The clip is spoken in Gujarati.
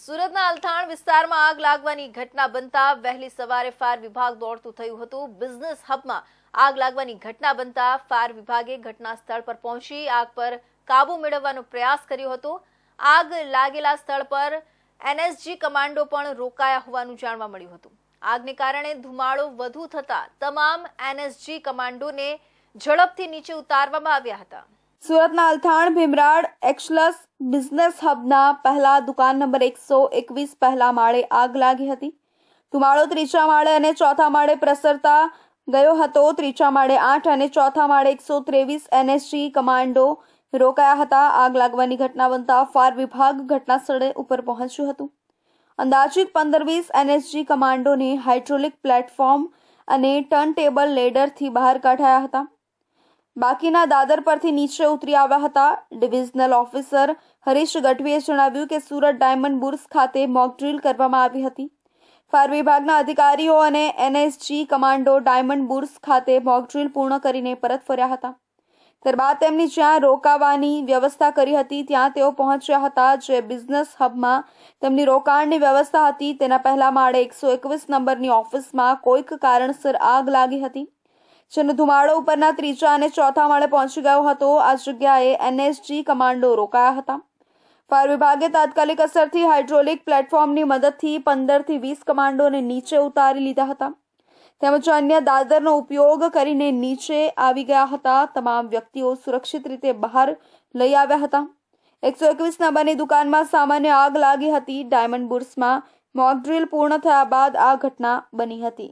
સુરતના અલથાણ વિસ્તારમાં આગ લાગવાની ઘટના બનતા વહેલી સવારે ફાયર વિભાગ દોડતું થયું હતું. બિઝનેસ હબમાં આગ લાગવાની ઘટના બનતા ફાયર વિભાગે ઘટના સ્થળ પર પહોંચી આગ પર કાબુ મેળવવાનો પ્રયાસ કર્યો હતો. આગ લાગેલા સ્થળ પર એનએસજી કમાન્ડો પણ રોકાયા હોવાનું જાણવા મળ્યું હતું. આગને કારણે ધુમાડો વધુ થતા તમામ એનએસજી કમાન્ડોને ઝડપથી નીચે ઉતારવામાં આવ્યા હતા. સુરતના અલથાણ ભીમરાડ, એક્સલસ બિઝનેસ હબના પહેલા દુકાન નંબર એકસો એકવીસ પહેલા માળે આગ લાગી હતી. ધુમાડો ત્રીજા માળે અને ચોથા માળે પ્રસરતા ગયો હતો. ત્રીજા માળે આઠ અને ચોથા માળે એકસો ત્રેવીસ એનએસજી કમાન્ડો રોકાયા હતા. આગ લાગવાની ઘટના બનતા ફાયર વિભાગ ઘટના સ્થળે ઉપર પહોંચ્યું હતું. અંદાજિત પંદર વીસ એનએસજી કમાન્ડોને હાઇડ્રોલિક પ્લેટફોર્મ અને ટર્ન ટેબલ લેડરથી બહાર કાઢાયા હતા. બાકીના દાદર પરથી નીચે ઉતરી આવ્યા હતા. ડિવિઝનલ ઓફિસર હરીશ ગઢવીએ જણાવ્યું કે સુરત ડાયમંડ બુર્સ ખાતે મોક ડ્રીલ કરવામાં આવી હતી. ફાયર વિભાગના અધિકારીઓ અને એનએસજી કમાન્ડો ડાયમંડ બુર્સ ખાતે મોક ડ્રીલ પૂર્ણ કરીને પરત ફર્યા હતા. ત્યારબાદ તેમની જ્યાં રોકાવાની વ્યવસ્થા કરી હતી, ત્યાં તેઓ પહોંચ્યા હતા જે બિઝનેસ હબમાં તેમની રોકાણની વ્યવસ્થા હતી. તેના પહેલા માળે એકસો એકવીસ નંબરની ઓફિસમાં કોઈક કારણસર આગ લાગી હતી. જેનો ધુમાડો ઉપરના ત્રીજા અને ચોથા માળે પહોંચી ગયો હતો. આ જગ્યાએ એનએસજી કમાન્ડો રોકાયા હતા. ફાયર વિભાગે તાત્કાલિક અસરથી હાઇડ્રોલિક પ્લેટફોર્મની મદદથી પંદરથી વીસ કમાન્ડોને નીચે ઉતારી લીધા હતા. તેમજ અન્ય દાદરનો ઉપયોગ કરીને નીચે આવી ગયા હતા. તમામ વ્યક્તિઓ સુરક્ષિત રીતે બહાર લઈ આવ્યા હતા. એકસો એકવીસ નંબરની દુકાનમાં સામાન્ય આગ લાગી હતી. ડાયમંડ બુર્સમાં મોક ડ્રીલ પૂર્ણ થયા બાદ આ ઘટના બની હતી.